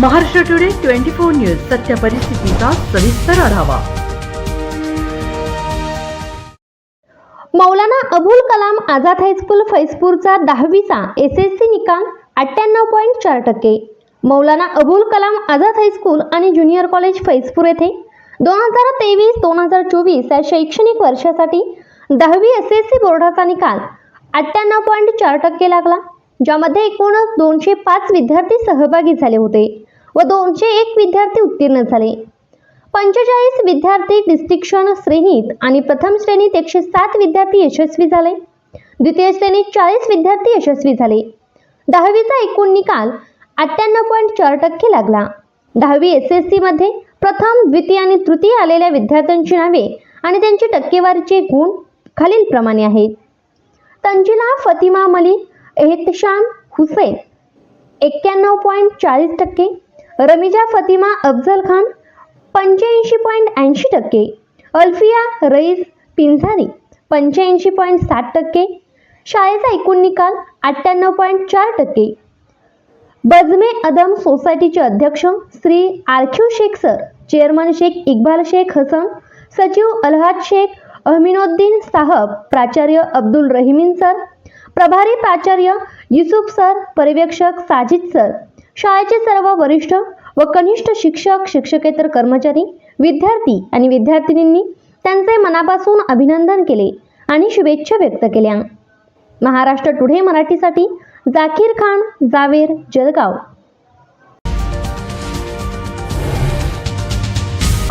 Maharashtra today twenty four news सत्य परिस्थितीचा सविस्तर आढावा. मौलाना अबुल कलाम आझाद हायस्कूल फैजपूरचा दहावीचा एस एस सी निकाल अठ्ठ्याण्णव पॉईंट चार टक्के. मौलाना अबुल कलाम आझाद हायस्कूल आणि ज्युनियर कॉलेज फैजपूर येथे दोन हजार तेवीस दोन हजार चोवीस या शैक्षणिक वर्षासाठी दहावी एस एस सी बोर्डाचा निकाल अठ्ठ्याण्णव पॉईंट चार टक्के लागला. ज्यामध्ये एकूण दोनशे पाच विद्यार्थी सहभागी झाले होते व दोनशे एक विद्यार्थी उत्तीर्ण झाले. पंचेचाळीस विद्यार्थी डिस्टिक्शन श्रेणीत आणि प्रथम श्रेणीत एकशे सात विद्यार्थी यशस्वी झाले. द्वितीय श्रेणीत चाळीस विद्यार्थी यशस्वी झाले. दहावीचा एकूण निकाल अठ्ठ्याण्णव पॉईंट चार टक्के लागला. दहावी एस एस सीमध्ये प्रथम द्वितीय आणि तृतीय आलेल्या विद्यार्थ्यांची नावे आणि त्यांची टक्केवारीचे गुण खालीलप्रमाणे आहेत. तंजिला फतिमा मलिक एहतशाम हुसैन एक्क्याण्णव पॉईंट चाळीस टक्के रमिजा फतिमा अफजल खान पंच्याऐंशी पॉईंट ऐंशी टक्के अल्फिया रईस पिंझारी पंच्याऐंशी पॉईंट साठ टक्के शाळेचा एकूण निकाल अठ्ठ्याण्णव पॉईंट चार टक्के. बजमे अदम सोसायटीचे अध्यक्ष Shri R Q Shaikh sir chairman Shaikh Iqbal Shaikh Hasan सचिव अलहाद शेख अहमिनोद्दीन साहब प्राचार्य अब्दुल रहिमीन सर प्रभारी प्राचार्य युसुफ सर पर्यवेक्षक साजिद सर शाळेचे सर्व वरिष्ठ व कनिष्ठ शिक्षक शिक्षकेतर कर्मचारी विद्यार्थी आणि विद्यार्थिनींनी त्यांचे मनापासून अभिनंदन केले आणि शुभेच्छा व्यक्त केल्या. महाराष्ट्र टुडे मराठीसाठी जाकीर खान जावेर जळगाव.